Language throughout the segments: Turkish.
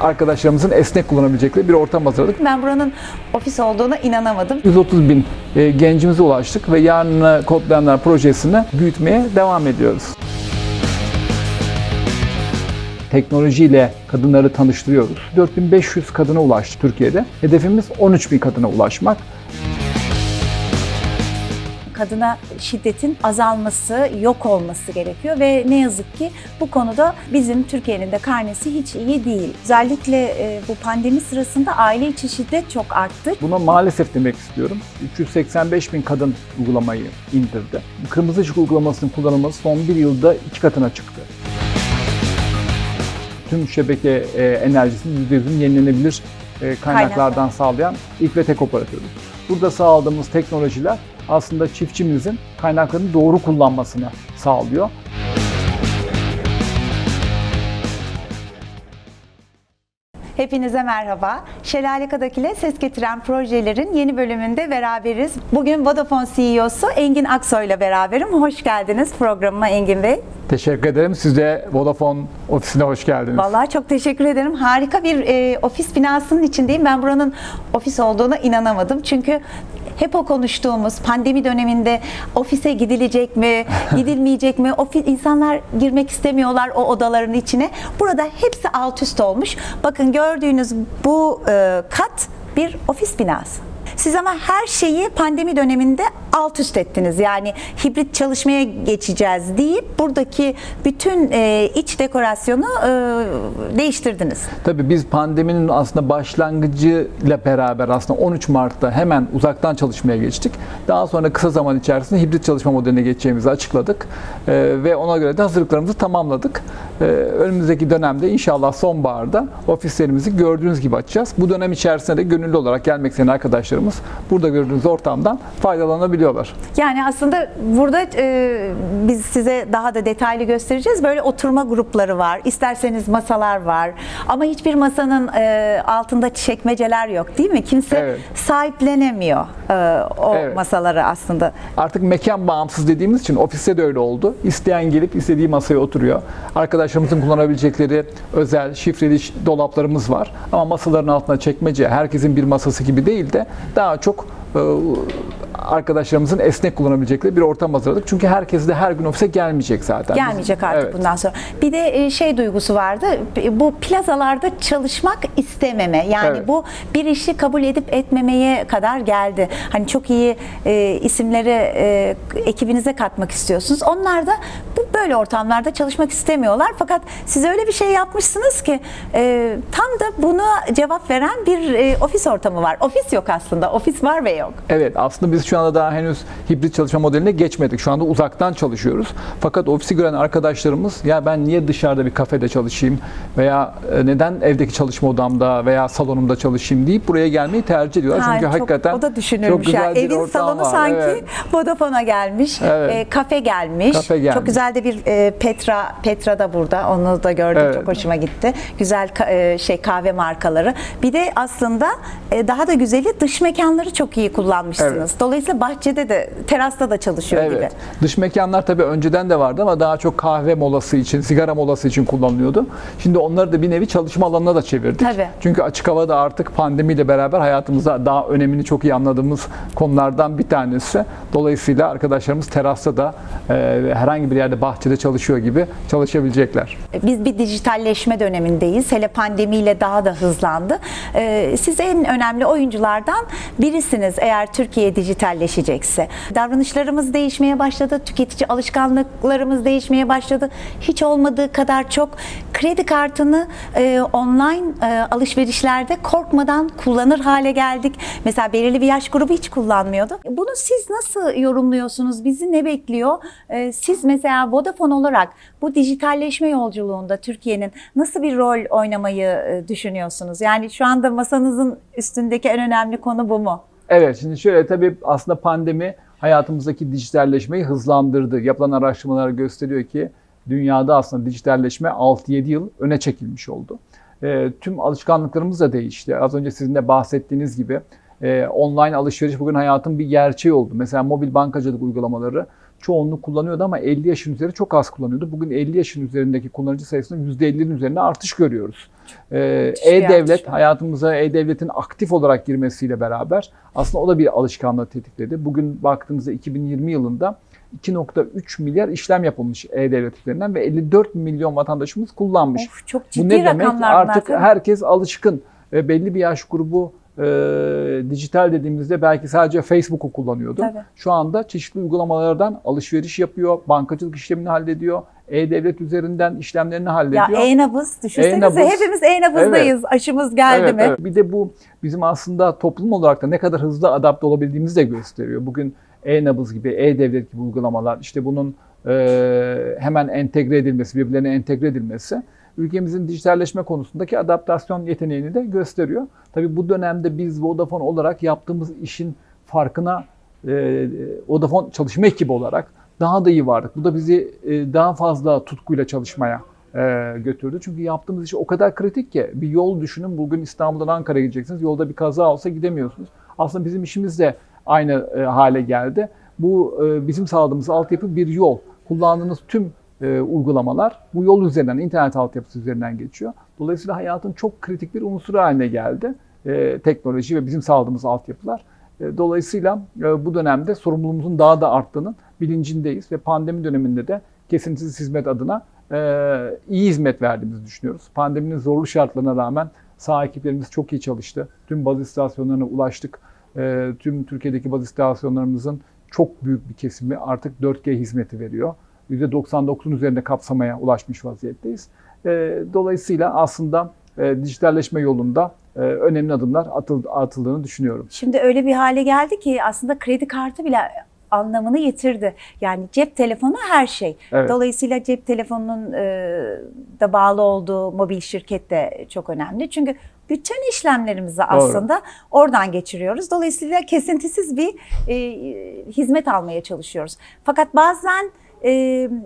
arkadaşlarımızın esnek kullanabilecekleri bir ortam hazırladık. Ben buranın ofis olduğuna inanamadım. 130 bin e, gencimize ulaştık ve yarını kodlayanlar projesini büyütmeye devam ediyoruz. Teknolojiyle kadınları tanıştırıyoruz. 4500 kadına ulaştık Türkiye'de. Hedefimiz 13 bin kadına ulaşmak. Kadına şiddetin azalması, yok olması gerekiyor ve ne yazık ki bu konuda bizim Türkiye'nin de karnesi hiç iyi değil. Özellikle e, bu pandemi sırasında aile içi şiddet çok arttı. Buna maalesef demek istiyorum. 385 bin kadın uygulamayı indirdi. Kırmızı ışık uygulamasının kullanılması son bir yılda iki katına çıktı. Tüm şebeke e, enerjisini %100'ün yenilenebilir e, kaynaklardan sağlayan ilk ve tek operatörüz. Burada sağladığımız teknolojiler aslında çiftçimizin kaynaklarını doğru kullanmasını sağlıyor. Hepinize merhaba. Şelale Kadak ile ses getiren projelerin yeni bölümünde beraberiz. Bugün Vodafone CEO'su Engin Aksoy ile beraberim. Hoş geldiniz programıma Engin Bey. Teşekkür ederim. Siz de Vodafone ofisine hoş geldiniz. Vallahi çok teşekkür ederim. Harika bir e, ofis binasının içindeyim. Ben buranın ofis olduğuna inanamadım. Çünkü hep o konuştuğumuz pandemi döneminde ofise gidilecek mi, gidilmeyecek mi? Ofis, insanlar girmek istemiyorlar o odaların içine. Burada hepsi alt üst olmuş. Bakın gördüğünüz bu e, kat bir ofis binası. Siz ama her şeyi pandemi döneminde alt üst ettiniz. Yani hibrit çalışmaya geçeceğiz deyip buradaki bütün e, iç dekorasyonu e, değiştirdiniz. Tabii biz pandeminin aslında başlangıcıyla beraber aslında 13 Mart'ta hemen uzaktan çalışmaya geçtik. Daha sonra kısa zaman içerisinde hibrit çalışma modeline geçeceğimizi açıkladık. Ee, ve ona göre de hazırlıklarımızı tamamladık. Ee, önümüzdeki dönemde inşallah sonbaharda ofislerimizi gördüğünüz gibi açacağız. Bu dönem içerisinde de gönüllü olarak gelmek isteyen arkadaşlarımız burada gördüğünüz ortamdan faydalanabiliyorlar. Yani aslında burada e, biz size daha da detaylı göstereceğiz. Böyle oturma grupları var. İsterseniz masalar var. Ama hiçbir masanın e, altında çekmeceler yok değil mi? Kimse Evet. sahiplenemiyor e, o Evet. masaları aslında. Artık mekan bağımsız dediğimiz için ofiste de öyle oldu. İsteyen gelip istediği masaya oturuyor. Arkadaşlarımızın kullanabilecekleri özel şifreli dolaplarımız var. Ama masaların altına çekmece herkesin bir masası gibi değil de daha çok e, arkadaşlarımızın esnek kullanabilecekleri bir ortam hazırladık. Çünkü herkes de her gün ofise gelmeyecek zaten. Gelmeyecek artık Evet. bundan sonra. Bir de e, şey duygusu vardı. Bu plazalarda çalışmak istememe. Yani Evet. bu bir işi kabul edip etmemeye kadar geldi. Hani çok iyi e, isimleri e, ekibinize katmak istiyorsunuz. Onlar da bu böyle ortamlarda çalışmak istemiyorlar. Fakat siz öyle bir şey yapmışsınız ki e, tam da buna cevap veren bir e, ofis ortamı var. Ofis yok aslında. Ofis var ve yok. Evet aslında biz şu anda daha henüz hibrit çalışma modeline geçmedik. Şu anda uzaktan çalışıyoruz. Fakat ofisi gören arkadaşlarımız ya ben niye dışarıda bir kafede çalışayım veya e, neden evdeki çalışma odamda veya salonumda çalışayım deyip buraya gelmeyi tercih ediyorlar. Ha, Çünkü çok- hakikaten o da çok güzel ya. bir Evin salonu var. sanki Evet. Vodafone'a gelmiş, Evet. e, kafe gelmiş. Kafe gelmiş. Çok güzel de bir e, Petra Petra da burada. Onu da gördüm. Evet. Çok hoşuma gitti. Güzel e, şey kahve markaları. Bir de aslında e, daha da güzeli dış mekanları çok iyi kullanmışsınız. Evet. Dolayısıyla bahçede de terasta da çalışıyor Evet. gibi. Dış mekanlar tabii önceden de vardı ama daha çok kahve molası için, sigara molası için kullanılıyordu. Şimdi onları da bir nevi çalışma alanına da çevirdik. Tabii. Çünkü açık havada artık pandemiyle beraber hayatımızda daha önemini çok iyi anladığımız konulardan bir tanesi. Dolayısıyla arkadaşlarımız terasta da e, herhangi bir yerde bahçede çalışıyor gibi çalışabilecekler. Biz bir dijitalleşme dönemindeyiz. Hele pandemiyle daha da hızlandı. Ee, Siz en önemli oyunculardan birisiniz eğer Türkiye dijitalleşecekse. Davranışlarımız değişmeye başladı, tüketici alışkanlıklarımız değişmeye başladı. Hiç olmadığı kadar çok kredi kartını e, online e, alışverişlerde korkmadan kullanır hale geldik. Mesela belirli bir yaş grubu hiç kullanmıyordu. Bunu siz nasıl yorumluyorsunuz? Bizi ne bekliyor? Ee, Siz mesela Vodafone olarak bu dijitalleşme yolculuğunda Türkiye'nin nasıl bir rol oynamayı e, düşünüyorsunuz? Yani şu anda masanızın üstündeki en önemli konu bu mu? Evet, şimdi şöyle tabii aslında pandemi hayatımızdaki dijitalleşmeyi hızlandırdı. Yapılan araştırmalar gösteriyor ki dünyada aslında dijitalleşme 6-7 yıl öne çekilmiş oldu. E, tüm alışkanlıklarımız da değişti. Az önce sizin de bahsettiğiniz gibi e, online alışveriş bugün hayatın bir gerçeği oldu. Mesela mobil bankacılık uygulamaları çoğunluk kullanıyordu ama 50 yaşın üzeri çok az kullanıyordu. Bugün 50 yaşın üzerindeki kullanıcı sayısının %50'nin üzerinde artış görüyoruz. Ee, E-Devlet hayatımıza E-Devlet'in aktif olarak girmesiyle beraber aslında o da bir alışkanlığı tetikledi. Bugün baktığımızda 2020 yılında 2.3 milyar işlem yapılmış E-Devlet üzerinden ve 54 milyon vatandaşımız kullanmış. Of, çok Bu ciddi ne demek? Artık herkes alışkın. Ve belli bir yaş grubu e, dijital dediğimizde belki sadece Facebook'u kullanıyordu. Tabii. Şu anda çeşitli uygulamalardan alışveriş yapıyor, bankacılık işlemini hallediyor, e-devlet üzerinden işlemlerini Ya hallediyor. e-nabız düşünsenize E-nabız. hepimiz e-nabızdayız. Aşımız geldi Evet, mi? evet. Bir de bu bizim aslında toplum olarak da ne kadar hızlı adapte olabildiğimizi de gösteriyor. Bugün e-nabız gibi, e-devlet gibi uygulamalar, işte bunun e, hemen entegre edilmesi, birbirlerine entegre edilmesi ülkemizin dijitalleşme konusundaki adaptasyon yeteneğini de gösteriyor. Tabii bu dönemde biz Vodafone olarak yaptığımız işin farkına e, Vodafone çalışma ekibi olarak daha da iyi vardık. Bu da bizi e, daha fazla tutkuyla çalışmaya e, götürdü. Çünkü yaptığımız iş o kadar kritik ki bir yol düşünün. Bugün İstanbul'dan Ankara'ya gideceksiniz. Yolda bir kaza olsa gidemiyorsunuz. Aslında bizim işimiz de aynı e, hale geldi. Bu e, bizim sağladığımız altyapı bir yol. Kullandığınız tüm e, uygulamalar bu yol üzerinden, internet altyapısı üzerinden geçiyor. Dolayısıyla hayatın çok kritik bir unsuru haline geldi. E, teknoloji ve bizim sağladığımız altyapılar. E, Dolayısıyla e, bu dönemde sorumluluğumuzun daha da arttığının bilincindeyiz ve pandemi döneminde de kesintisiz hizmet adına e, iyi hizmet verdiğimizi düşünüyoruz. Pandeminin zorlu şartlarına rağmen sağ ekiplerimiz çok iyi çalıştı. Tüm baz istasyonlarına ulaştık. E, Tüm Türkiye'deki baz istasyonlarımızın çok büyük bir kesimi artık 4G hizmeti veriyor. %99'un üzerinde kapsamaya ulaşmış vaziyetteyiz. E, Dolayısıyla aslında e, dijitalleşme yolunda e, önemli adımlar atıl- atıldığını düşünüyorum. Şimdi öyle bir hale geldi ki aslında kredi kartı bile anlamını yitirdi. Yani cep telefonu her şey. Evet. Dolayısıyla cep telefonunun e, da bağlı olduğu mobil şirket de çok önemli. Çünkü bütün işlemlerimizi aslında oradan geçiriyoruz. Dolayısıyla kesintisiz bir e, hizmet almaya çalışıyoruz. Fakat bazen e,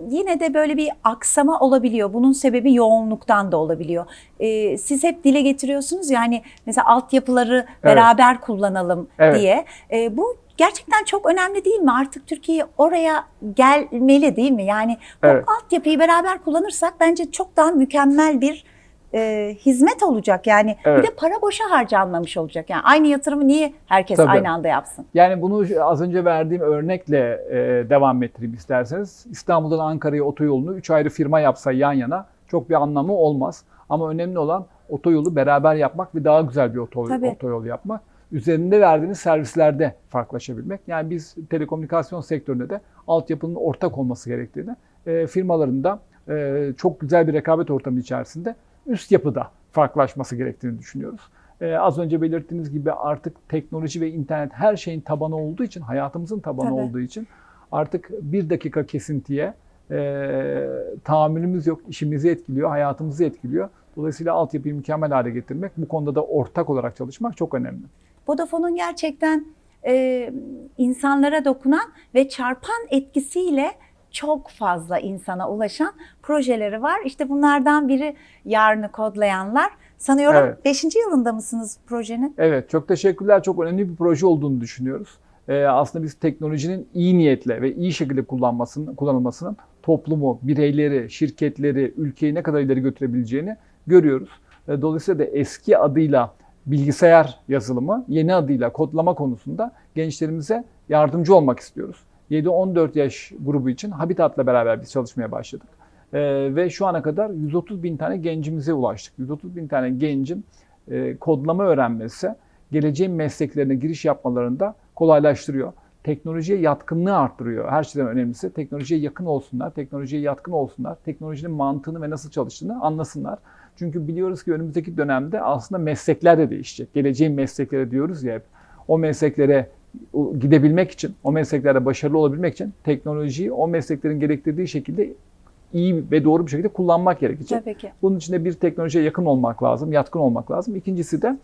yine de böyle bir aksama olabiliyor. Bunun sebebi yoğunluktan da olabiliyor. E, siz hep dile getiriyorsunuz yani mesela altyapıları beraber kullanalım Evet. diye. E, bu gerçekten çok önemli değil mi? Artık Türkiye oraya gelmeli değil mi? Yani bu Evet. altyapıyı beraber kullanırsak bence çok daha mükemmel bir e, hizmet olacak. Yani Evet. bir de para boşa harcanmamış olacak. Yani aynı yatırımı niye herkes Tabii. aynı anda yapsın? Yani bunu az önce verdiğim örnekle e, devam ettireyim isterseniz. İstanbul'dan Ankara'ya otoyolunu 3 ayrı firma yapsa yan yana çok bir anlamı olmaz. Ama önemli olan otoyolu beraber yapmak ve daha güzel bir otoyol, Tabii. otoyol yapmak. Üzerinde verdiğiniz servislerde farklılaşabilmek. Yani biz telekomünikasyon sektöründe de altyapının ortak olması gerektiğini, e, firmaların da e, çok güzel bir rekabet ortamı içerisinde üst yapıda farklılaşması gerektiğini düşünüyoruz. Ee, az önce belirttiğiniz gibi artık teknoloji ve internet her şeyin tabanı olduğu için, hayatımızın tabanı Tabii. olduğu için artık bir dakika kesintiye e, tahammülümüz yok. İşimizi etkiliyor, hayatımızı etkiliyor. Dolayısıyla altyapıyı mükemmel hale getirmek, bu konuda da ortak olarak çalışmak çok önemli. Vodafone'un gerçekten e, insanlara dokunan ve çarpan etkisiyle çok fazla insana ulaşan projeleri var. İşte bunlardan biri yarını kodlayanlar. Sanıyorum Evet. 5. yılında mısınız projenin? Evet, çok teşekkürler. Çok önemli bir proje olduğunu düşünüyoruz. Ee, aslında biz teknolojinin iyi niyetle ve iyi şekilde kullanmasının, kullanılmasının toplumu, bireyleri, şirketleri, ülkeyi ne kadar ileri götürebileceğini görüyoruz. Ee, dolayısıyla da eski adıyla bilgisayar yazılımı, yeni adıyla kodlama konusunda gençlerimize yardımcı olmak istiyoruz. 7-14 yaş grubu için Habitat'la beraber biz çalışmaya başladık. Ee, ve şu ana kadar 130 bin tane gencimize ulaştık. 130 bin tane gencin e, kodlama öğrenmesi geleceğin mesleklerine giriş yapmalarında kolaylaştırıyor. Teknolojiye yatkınlığı arttırıyor. Her şeyden önemlisi teknolojiye yakın olsunlar, teknolojiye yatkın olsunlar, teknolojinin mantığını ve nasıl çalıştığını anlasınlar. Çünkü biliyoruz ki önümüzdeki dönemde aslında meslekler de değişecek. Geleceğin meslekleri diyoruz ya hep. O mesleklere gidebilmek için, o mesleklerde başarılı olabilmek için teknolojiyi o mesleklerin gerektirdiği şekilde iyi ve doğru bir şekilde kullanmak gerekecek. Tabii ki. Bunun için de bir teknolojiye yakın olmak lazım, yatkın olmak lazım. İkincisi de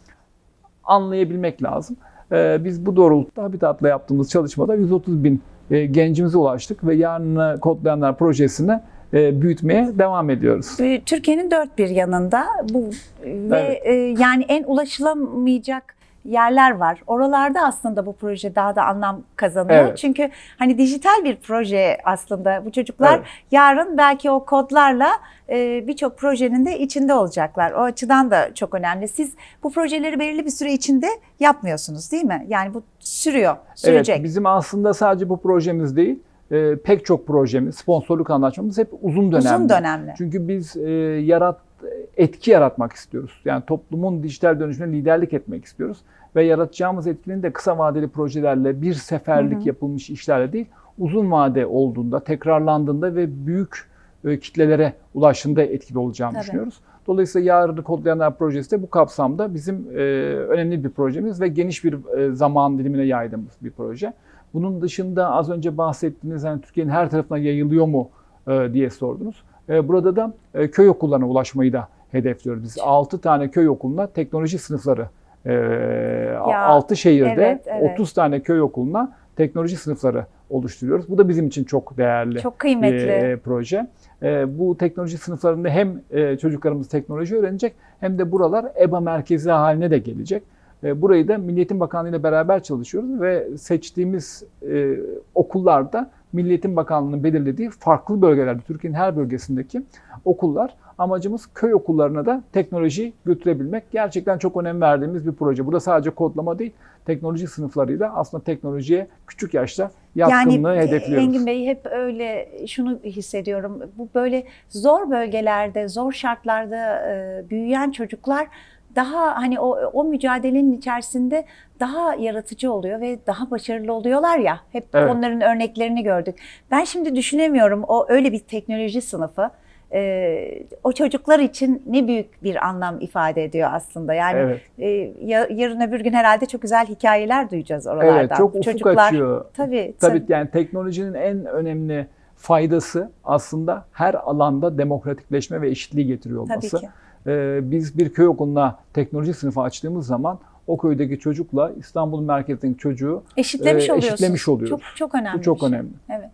anlayabilmek lazım. Ee, biz bu doğrultuda Habitat'la yaptığımız çalışmada 130 bin e, gencimize ulaştık ve yarını kodlayanlar projesini e, büyütmeye devam ediyoruz. Ee, Türkiye'nin dört bir yanında bu ve Evet. yani en ulaşılamayacak yerler var. Oralarda aslında bu proje daha da anlam kazanıyor. Evet. Çünkü hani dijital bir proje aslında bu çocuklar Evet. yarın belki o kodlarla e, birçok projenin de içinde olacaklar. O açıdan da çok önemli. Siz bu projeleri belirli bir süre içinde yapmıyorsunuz değil mi? Yani bu sürüyor, sürecek. Evet, bizim aslında sadece bu projemiz değil, e, pek çok projemiz, sponsorluk anlaşmamız hep uzun dönemli. Uzun dönemli. Çünkü biz e, yarat etki yaratmak istiyoruz. Yani toplumun dijital dönüşümüne liderlik etmek istiyoruz ve yaratacağımız etkinin de kısa vadeli projelerle, bir seferlik yapılmış işlerle değil, uzun vade olduğunda, tekrarlandığında ve büyük e, kitlelere ulaştığında etkili olacağını Tabii. düşünüyoruz. Dolayısıyla Yarını Kodlayanlar Projesi de bu kapsamda bizim e, önemli bir projemiz ve geniş bir e, zaman dilimine yaydığımız bir proje. Bunun dışında az önce bahsettiğiniz hani Türkiye'nin her tarafına yayılıyor mu e, diye sordunuz. E, burada da e, köy okullarına ulaşmayı da hedefliyoruz. Biz 6 tane köy okuluna teknoloji sınıfları, e, 6 şehirde evet, evet. 30 tane köy okuluna teknoloji sınıfları oluşturuyoruz. Bu da bizim için çok değerli Çok kıymetli. e, proje. E, bu teknoloji sınıflarında hem e, çocuklarımız teknoloji öğrenecek hem de buralar EBA merkezi haline de gelecek. E, burayı da Milli Eğitim Bakanlığı ile beraber çalışıyoruz ve seçtiğimiz e, okullarda Milli Eğitim Bakanlığı'nın belirlediği farklı bölgelerde, Türkiye'nin her bölgesindeki okullar. Amacımız köy okullarına da teknoloji götürebilmek. Gerçekten çok önem verdiğimiz bir proje. Burada sadece kodlama değil, teknoloji sınıflarıyla aslında teknolojiye küçük yaşta yatkınlığı yani hedefliyoruz. Engin Bey hep öyle şunu hissediyorum. Bu böyle zor bölgelerde, zor şartlarda e, büyüyen çocuklar daha hani o o mücadelenin içerisinde daha yaratıcı oluyor ve daha başarılı oluyorlar ya. Hep Evet. onların örneklerini gördük. Ben şimdi düşünemiyorum o öyle bir teknoloji sınıfı e, o çocuklar için ne büyük bir anlam ifade ediyor aslında. Yani Evet. e, ya- yarın öbür gün herhalde çok güzel hikayeler duyacağız oralardan. Evet, çok ufuk Çocuklar, açıyor. Tabii, Tabii tabii. yani teknolojinin en önemli faydası aslında her alanda demokratikleşme ve eşitliği getiriyor Tabii olması. ki. Ee, biz bir köy okuluna teknoloji sınıfı açtığımız zaman o köydeki çocukla İstanbul'un merkezindeki çocuğu Eşitlemiş e, eşitlemiş oluyoruz. Çok çok önemli. bu çok şey. önemli. Evet.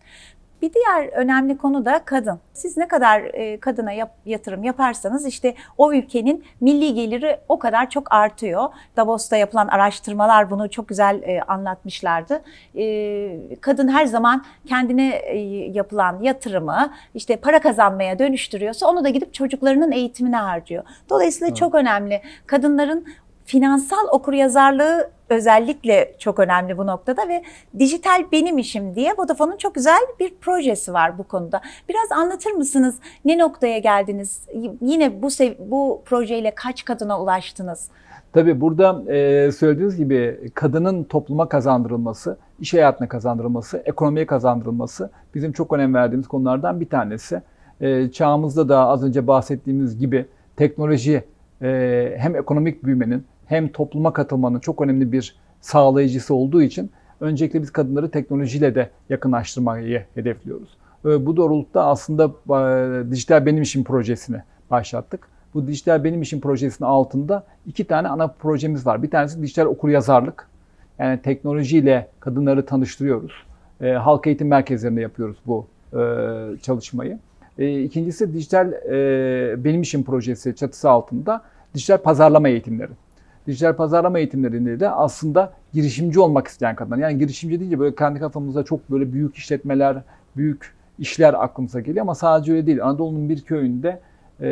Bir diğer önemli konu da kadın. Siz ne kadar e, kadına yap- yatırım yaparsanız işte o ülkenin milli geliri o kadar çok artıyor. Davos'ta yapılan araştırmalar bunu çok güzel e, anlatmışlardı. E, kadın her zaman kendine e, yapılan yatırımı işte para kazanmaya dönüştürüyorsa onu da gidip çocuklarının eğitimine harcıyor. Dolayısıyla Evet. çok önemli. Kadınların finansal okuryazarlığı özellikle çok önemli bu noktada ve dijital benim işim diye Vodafone'un çok güzel bir projesi var bu konuda. Biraz anlatır mısınız? Ne noktaya geldiniz? Yine bu bu projeyle kaç kadına ulaştınız? Tabii burada e, söylediğiniz gibi kadının topluma kazandırılması, iş hayatına kazandırılması, ekonomiye kazandırılması bizim çok önem verdiğimiz konulardan bir tanesi. E, çağımızda da az önce bahsettiğimiz gibi teknoloji e, hem ekonomik büyümenin hem topluma katılmanın çok önemli bir sağlayıcısı olduğu için öncelikle biz kadınları teknolojiyle de yakınlaştırmayı hedefliyoruz. E, bu doğrultuda aslında e, Dijital Benim İşim projesini başlattık. Bu Dijital Benim İşim projesinin altında iki tane ana projemiz var. Bir tanesi dijital okuryazarlık. Yani teknolojiyle kadınları tanıştırıyoruz. E, halk eğitim merkezlerinde yapıyoruz bu e, çalışmayı. E, ikincisi dijital e, benim işim projesi çatısı altında dijital pazarlama eğitimleri. Dijital pazarlama eğitimlerinde de aslında girişimci olmak isteyen kadınlar. Yani girişimci deyince böyle kendi kafamızda çok böyle büyük işletmeler, büyük işler aklımıza geliyor ama sadece öyle değil. Anadolu'nun bir köyünde e,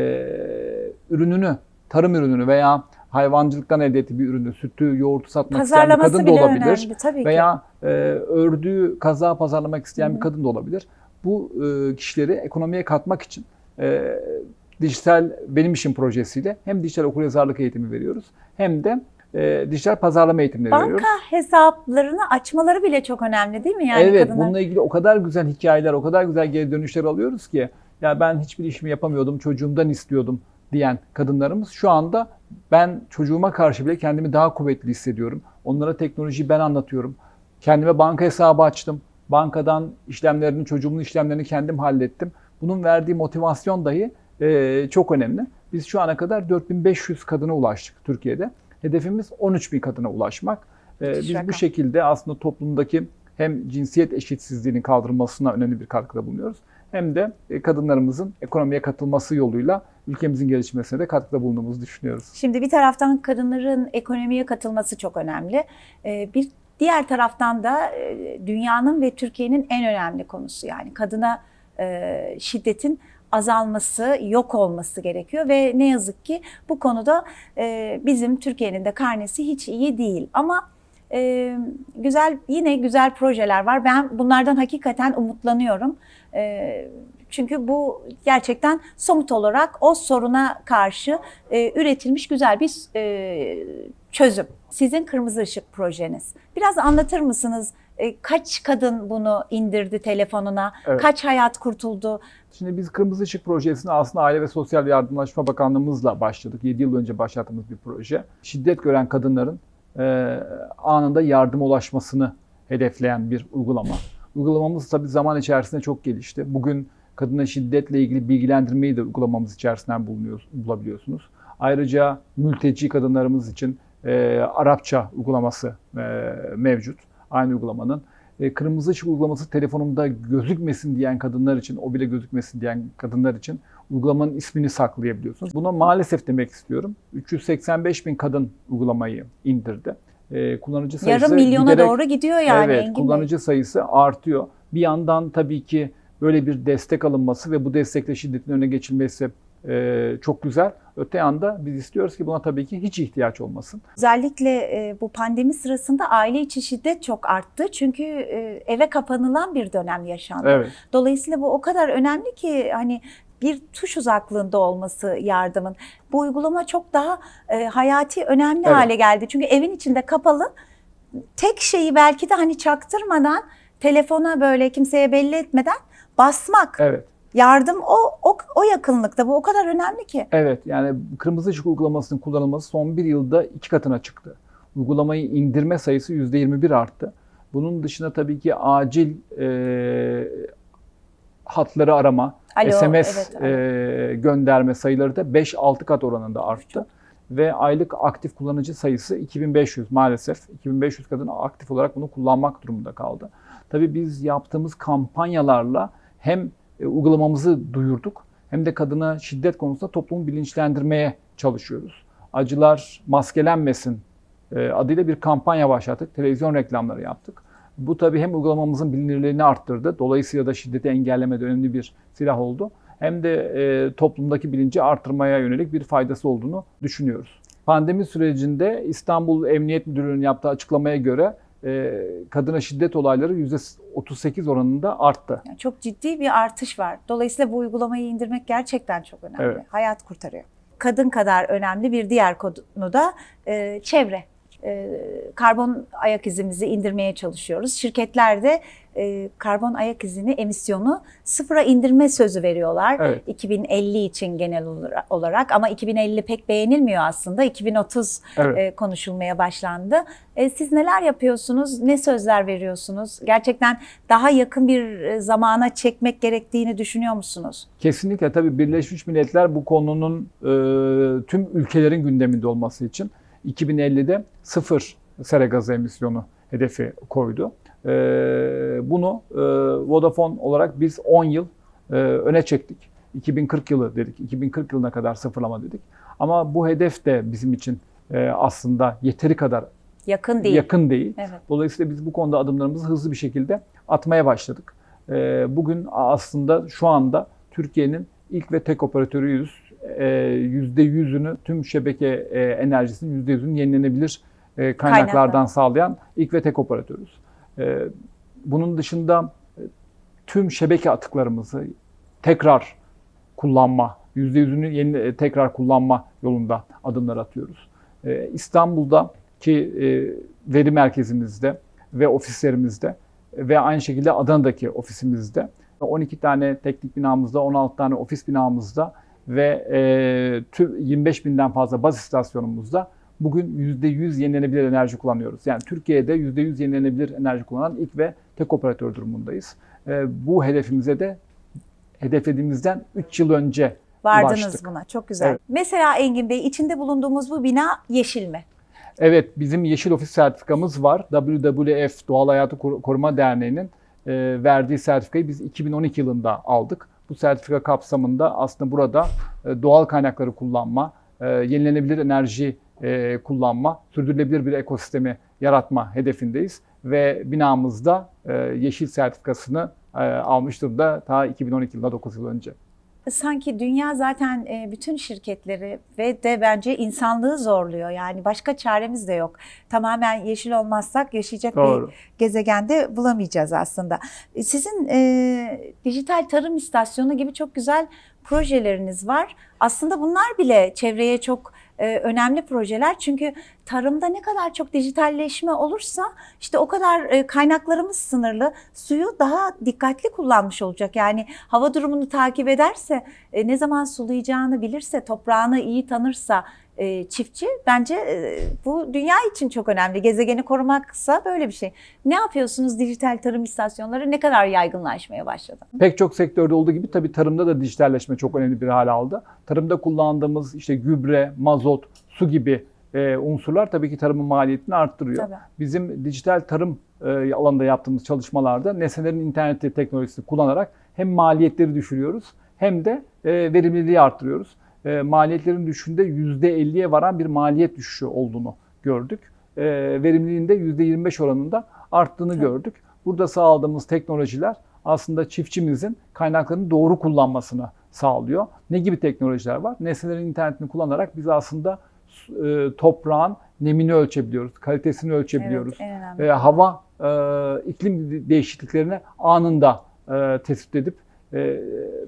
ürününü, tarım ürününü veya hayvancılıktan elde ettiği bir ürünü, sütü, yoğurtu satmak isteyen bir kadın da olabilir. önemli tabii ki. Veya e, ördüğü kaza pazarlamak isteyen bir kadın da olabilir. Bu e, kişileri ekonomiye katmak için e, dijital benim işim projesiyle hem dijital okuryazarlık eğitimi veriyoruz hem de e, dijital pazarlama eğitimleri veriyoruz. Banka hesaplarını açmaları bile çok önemli değil mi? Yani evet, kadınlar? bununla ilgili o kadar güzel hikayeler, o kadar güzel geri dönüşler alıyoruz ki ya ben hiçbir işimi yapamıyordum, çocuğumdan istiyordum diyen kadınlarımız şu anda ben çocuğuma karşı bile kendimi daha kuvvetli hissediyorum. Onlara teknolojiyi ben anlatıyorum. Kendime banka hesabı açtım. Bankadan işlemlerini, çocuğumun işlemlerini kendim hallettim. Bunun verdiği motivasyon dahi e, çok önemli. Biz şu ana kadar 4500 kadına ulaştık Türkiye'de. Hedefimiz 13 bin kadına ulaşmak. E, biz Şaka. bu şekilde aslında toplumdaki hem cinsiyet eşitsizliğinin kaldırılmasına önemli bir katkıda bulunuyoruz. hem de e, kadınlarımızın ekonomiye katılması yoluyla ülkemizin gelişmesine de katkıda bulunduğumuzu düşünüyoruz. Şimdi bir taraftan kadınların ekonomiye katılması çok önemli. Ee, Bir diğer taraftan da e, dünyanın ve Türkiye'nin en önemli konusu yani kadına e, şiddetin azalması, yok olması gerekiyor ve ne yazık ki bu konuda e, bizim Türkiye'nin de karnesi hiç iyi değil. Ama güzel yine güzel projeler var. Ben bunlardan hakikaten umutlanıyorum. Çünkü bu gerçekten somut olarak o soruna karşı e, üretilmiş güzel bir e, çözüm. Sizin Kırmızı Işık projeniz. Biraz anlatır mısınız? E, kaç kadın bunu indirdi telefonuna? Evet. Kaç hayat kurtuldu? Şimdi biz Kırmızı Işık Projesi'ne aslında Aile ve Sosyal Yardımlaşma Bakanlığımızla başladık. 7 yıl önce başlattığımız bir proje. Şiddet gören kadınların e, anında yardıma ulaşmasını hedefleyen bir uygulama. Uygulamamız tabii zaman içerisinde çok gelişti. Bugün kadına şiddetle ilgili bilgilendirmeyi de uygulamamız içerisinden bulunuyor, bulabiliyorsunuz. Ayrıca mülteci kadınlarımız için e, Arapça uygulaması e, mevcut. Aynı uygulamanın. E, kırmızı ışık uygulaması telefonumda gözükmesin diyen kadınlar için, o bile gözükmesin diyen kadınlar için uygulamanın ismini saklayabiliyorsunuz. Buna maalesef demek istiyorum. 385 bin kadın uygulamayı indirdi. E, kullanıcı sayısı Yarım milyona giderek- doğru gidiyor yani evet, Engin Bey. kullanıcı sayısı artıyor. Bir yandan tabii ki böyle bir destek alınması ve bu destekle şiddetin önüne geçilmesi e, çok güzel. Öte yanda biz istiyoruz ki buna tabii ki hiç ihtiyaç olmasın. Özellikle e, bu pandemi sırasında aile içi şiddet çok arttı. Çünkü e, eve kapanılan bir dönem yaşandı. Evet. Dolayısıyla bu o kadar önemli ki hani bir tuş uzaklığında olması yardımın. Bu uygulama çok daha e, hayati önemli Evet. hale geldi. Çünkü evin içinde kapalı tek şeyi belki de hani çaktırmadan telefona böyle kimseye belli etmeden basmak. Evet. Yardım o, o o yakınlıkta bu o kadar önemli ki. Evet yani kırmızı ışık uygulamasının kullanılması son bir yılda iki katına çıktı. Uygulamayı indirme sayısı %21 arttı. Bunun dışında tabii ki acil e, hatları arama, Alo, SMS evet, e, gönderme sayıları da 5-6 kat oranında arttı. Ve aylık aktif kullanıcı sayısı 2500 maalesef. 2500 kadın aktif olarak bunu kullanmak durumunda kaldı. Tabii biz yaptığımız kampanyalarla hem e, uygulamamızı duyurduk hem de kadına şiddet konusunda toplumu bilinçlendirmeye çalışıyoruz. Acılar maskelenmesin e, adıyla bir kampanya başlattık. Televizyon reklamları yaptık. Bu tabii hem uygulamamızın bilinirliğini arttırdı. Dolayısıyla da şiddeti engellemede önemli bir silah oldu. Hem de e, toplumdaki bilinci artırmaya yönelik bir faydası olduğunu düşünüyoruz. Pandemi sürecinde İstanbul Emniyet Müdürlüğü'nün yaptığı açıklamaya göre e, kadına şiddet olayları %38 oranında arttı. Yani çok ciddi bir artış var. Dolayısıyla bu uygulamayı indirmek gerçekten çok önemli. Evet. Hayat kurtarıyor. Kadın kadar önemli bir diğer konu da e, çevre. E, karbon ayak izimizi indirmeye çalışıyoruz. Şirketler de e, karbon ayak izini, emisyonu sıfıra indirme sözü veriyorlar. Evet. 2050 için genel olara- olarak ama 2050 pek beğenilmiyor aslında. 2030 Evet. e, konuşulmaya başlandı. Siz neler yapıyorsunuz? Ne sözler veriyorsunuz? Gerçekten daha yakın bir zamana çekmek gerektiğini düşünüyor musunuz? Kesinlikle tabii Birleşmiş Milletler bu konunun tüm ülkelerin gündeminde olması için 2050'de sıfır sera gazı emisyonu hedefi koydu. E, bunu e, Vodafone olarak biz 10 yıl e, öne çektik. 2040 yılı dedik. 2040 yılına kadar sıfırlama dedik. Ama bu hedef de bizim için e, aslında yeteri kadar Yakın değil. yakın değil. Evet. Dolayısıyla biz bu konuda adımlarımızı hızlı bir şekilde atmaya başladık. Ee, Bugün aslında şu anda Türkiye'nin ilk ve tek operatörüyüz. Ee, %100'ünü tüm şebeke e, enerjisinin %100'ünü yenilenebilir e, kaynaklardan Kaynaklar. sağlayan ilk ve tek operatörüz. Bunun dışında e, tüm şebeke atıklarımızı tekrar kullanma, %100'ünü yeni, e, tekrar kullanma yolunda adımlar atıyoruz. İstanbul'da ki e, veri merkezimizde ve ofislerimizde ve aynı şekilde Adana'daki ofisimizde 12 tane teknik binamızda, 16 tane ofis binamızda ve e, tüm 25 binden fazla baz istasyonumuzda bugün %100 yenilenebilir enerji kullanıyoruz. Yani Türkiye'de %100 yenilenebilir enerji kullanan ilk ve tek operatör durumundayız. E, bu hedefimize de hedeflediğimizden 3 yıl önce Vardınız ulaştık. buna. Çok güzel. Evet. Mesela Engin Bey içinde bulunduğumuz bu bina yeşil mi? Evet, bizim Yeşil Ofis sertifikamız var. WWF Doğal Hayatı Kor- Koruma Derneği'nin e, verdiği sertifikayı biz 2012 yılında aldık. Bu sertifika kapsamında aslında burada e, doğal kaynakları kullanma, e, yenilenebilir enerji e, kullanma, sürdürülebilir bir ekosistemi yaratma hedefindeyiz. Ve binamızda yeşil sertifikasını almış durumda ta 2012 yılında 9 yıl önce. Sanki dünya zaten e, bütün şirketleri ve de bence insanlığı zorluyor. Yani başka çaremiz de yok. Tamamen yeşil olmazsak yaşayacak Doğru. bir gezegende bulamayacağız aslında. E, Sizin e, dijital tarım istasyonu gibi çok güzel projeleriniz var. Aslında bunlar bile çevreye çok e, önemli projeler. Çünkü tarımda ne kadar çok dijitalleşme olursa işte o kadar e, kaynaklarımız sınırlı. Suyu daha dikkatli kullanmış olacak. Yani hava durumunu takip ederse, e, ne zaman sulayacağını bilirse, toprağını iyi tanırsa çiftçi bence e, bu dünya için çok önemli. Gezegeni korumaksa böyle bir şey. Ne yapıyorsunuz dijital tarım istasyonları ne kadar yaygınlaşmaya başladı? Pek çok sektörde olduğu gibi tabii tarımda da dijitalleşme çok önemli bir hal aldı. Tarımda kullandığımız işte gübre, mazot, su gibi e, unsurlar tabii ki tarımın maliyetini arttırıyor. Tabii. Bizim dijital tarım e, alanında yaptığımız çalışmalarda nesnelerin interneti teknolojisini kullanarak hem maliyetleri düşürüyoruz hem de e, verimliliği arttırıyoruz. E, maliyetlerin düşüşünde %50'ye varan bir maliyet düşüşü olduğunu gördük. E, verimliliğin de %25 oranında arttığını Tabii. gördük. Burada sağladığımız teknolojiler aslında çiftçimizin kaynaklarını doğru kullanmasını sağlıyor. Ne gibi teknolojiler var? Nesnelerin internetini kullanarak biz aslında e, toprağın nemini ölçebiliyoruz, kalitesini ölçebiliyoruz. Evet. E, hava, e, iklim değişikliklerini anında e, tespit edip e,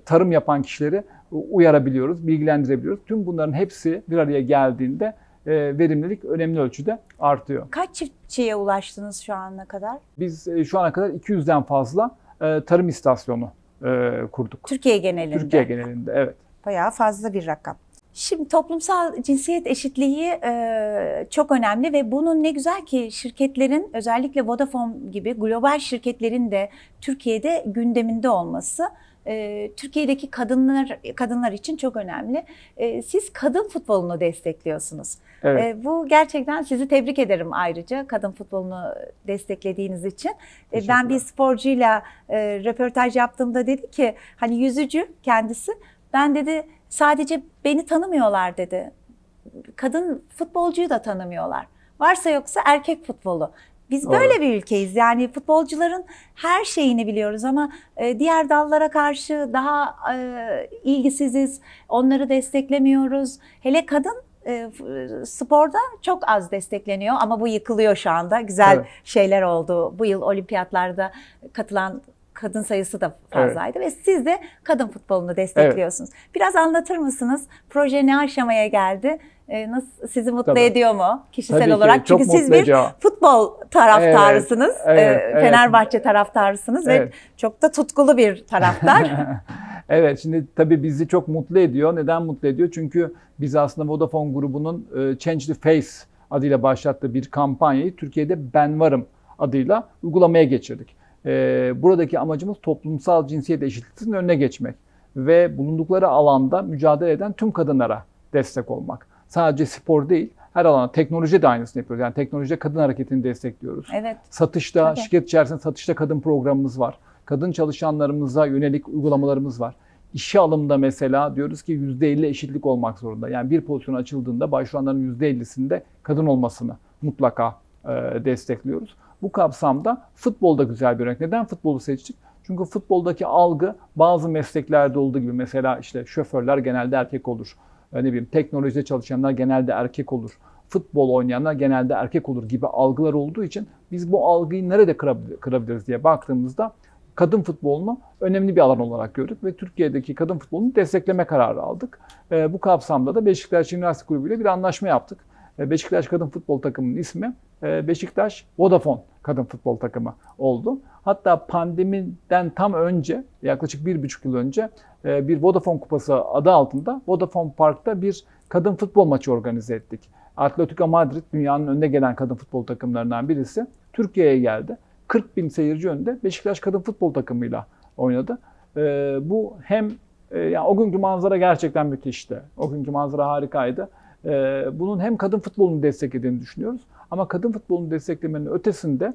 tarım yapan kişileri uyarabiliyoruz, bilgilendirebiliyoruz. Tüm bunların hepsi bir araya geldiğinde e, verimlilik önemli ölçüde artıyor. Kaç çiftçiye ulaştınız şu ana kadar? Biz e, şu ana kadar 200'den fazla e, tarım istasyonu e, kurduk. Türkiye genelinde. Türkiye genelinde, evet. Bayağı fazla bir rakam. Şimdi toplumsal cinsiyet eşitliği e, çok önemli ve bunun ne güzel ki şirketlerin özellikle Vodafone gibi global şirketlerin de Türkiye'de gündeminde olması e, Türkiye'deki kadınlar kadınlar için çok önemli. E, siz kadın futbolunu destekliyorsunuz. Evet. E, bu gerçekten sizi tebrik ederim ayrıca kadın futbolunu desteklediğiniz için. E, ben bir sporcuyla e, röportaj yaptığımda dedi ki hani yüzücü kendisi ben dedi sadece beni tanımıyorlar dedi. Kadın futbolcuyu da tanımıyorlar. Varsa yoksa erkek futbolu. Biz Doğru. böyle bir ülkeyiz. Yani futbolcuların her şeyini biliyoruz ama e, diğer dallara karşı daha e, ilgisiziz. Onları desteklemiyoruz. Hele kadın e, sporda çok az destekleniyor ama bu yıkılıyor şu anda. Güzel Evet. şeyler oldu. Bu yıl olimpiyatlarda katılan kadın sayısı da fazlaydı ve siz de kadın futbolunu destekliyorsunuz. Biraz anlatır mısınız? Proje ne aşamaya geldi? Ee, nasıl sizi mutlu Tabii. ediyor mu kişisel Tabii ki, olarak? Çünkü siz bir ediyor. futbol taraftarısınız. Evet, evet, Ee, evet. Fenerbahçe taraftarısınız Evet. ve çok da tutkulu bir taraftar. evet şimdi tabii bizi çok mutlu ediyor. Neden mutlu ediyor? Çünkü biz aslında Vodafone grubunun e, Change the Face adıyla başlattığı bir kampanyayı Türkiye'de Ben Varım adıyla uygulamaya geçirdik. E, buradaki amacımız toplumsal cinsiyet eşitliğinin önüne geçmek ve bulundukları alanda mücadele eden tüm kadınlara destek olmak. Sadece spor değil, her alanda teknoloji de aynısını yapıyoruz. Yani teknolojide kadın hareketini destekliyoruz. evet. Satışta, Tabii. şirket içerisinde satışta kadın programımız var. Kadın çalışanlarımıza yönelik uygulamalarımız var. İşe alımda mesela diyoruz ki %50 eşitlik olmak zorunda. Yani bir pozisyon açıldığında başvuranların %50'sinde kadın olmasını mutlaka e, destekliyoruz. Bu kapsamda futbolda güzel bir örnek. Neden futbolu seçtik? Çünkü futboldaki algı bazı mesleklerde olduğu gibi mesela işte şoförler genelde erkek olur. Ne bileyim teknolojide çalışanlar genelde erkek olur. Futbol oynayanlar genelde erkek olur gibi algılar olduğu için biz bu algıyı nerede kırabil- kırabiliriz diye baktığımızda kadın futbolunu önemli bir alan olarak gördük ve Türkiye'deki kadın futbolunu destekleme kararı aldık. E, bu kapsamda da Beşiktaş Üniversite Kulübü ile bir anlaşma yaptık. E, Beşiktaş Kadın Futbol Takımı'nın ismi e, Beşiktaş Vodafone Kadın Futbol Takımı oldu. Hatta pandemiden tam önce, yaklaşık bir buçuk yıl önce e, bir Vodafone Kupası adı altında Vodafone Park'ta bir kadın futbol maçı organize ettik. Atletico Madrid dünyanın önde gelen kadın futbol takımlarından birisi. Türkiye'ye geldi. 40 bin seyirci önünde Beşiktaş kadın futbol takımıyla oynadı. E, bu hem e, yani o günkü manzara gerçekten müthişti. O günkü manzara harikaydı. E, bunun hem kadın futbolunu desteklediğini düşünüyoruz. Ama kadın futbolunu desteklemenin ötesinde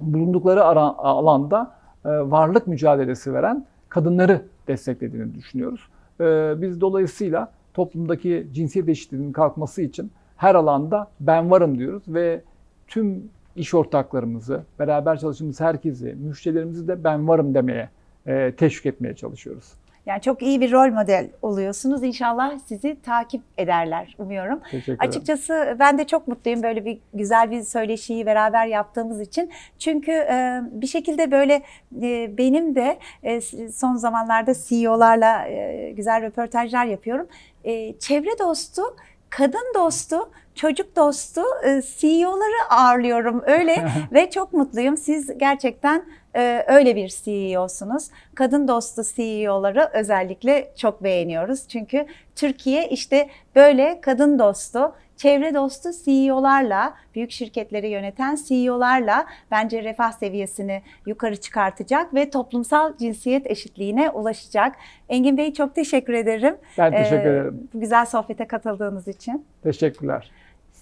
bulundukları alanda e, varlık mücadelesi veren kadınları desteklediğini düşünüyoruz. E, Biz dolayısıyla toplumdaki cinsiyet eşitliğinin kalkması için her alanda ben varım diyoruz ve tüm iş ortaklarımızı, beraber çalıştığımız herkesi, müşterilerimizi de ben varım demeye e, teşvik etmeye çalışıyoruz. Yani çok iyi bir rol model oluyorsunuz. İnşallah sizi takip ederler umuyorum. Açıkçası ben de çok mutluyum böyle bir güzel bir söyleşiyi beraber yaptığımız için. Çünkü e, bir şekilde böyle e, benim de e, son zamanlarda CEO'larla e, güzel röportajlar yapıyorum. E, çevre dostu, kadın dostu, çocuk dostu e, CEO'ları ağırlıyorum öyle ve çok mutluyum. Siz gerçekten e, öyle bir CEO'sunuz. Kadın dostu CEO'ları özellikle çok beğeniyoruz. Çünkü Türkiye işte böyle kadın dostu, çevre dostu CEO'larla, büyük şirketleri yöneten CEO'larla bence refah seviyesini yukarı çıkartacak ve toplumsal cinsiyet eşitliğine ulaşacak. Engin Bey çok teşekkür ederim. Ben teşekkür Ee, ederim. Bu güzel sohbete katıldığınız için. Teşekkürler.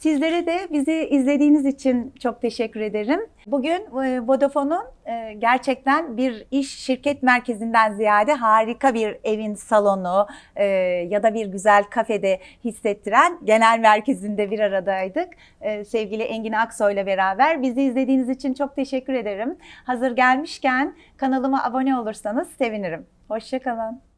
Sizlere de bizi izlediğiniz için çok teşekkür ederim. Bugün e, Vodafone'un e, gerçekten bir iş şirket merkezinden ziyade harika bir evin salonu e, ya da bir güzel kafede hissettiren genel merkezinde bir aradaydık. Sevgili Engin Aksoy'la beraber bizi izlediğiniz için çok teşekkür ederim. Hazır gelmişken kanalıma abone olursanız sevinirim. Hoşçakalın.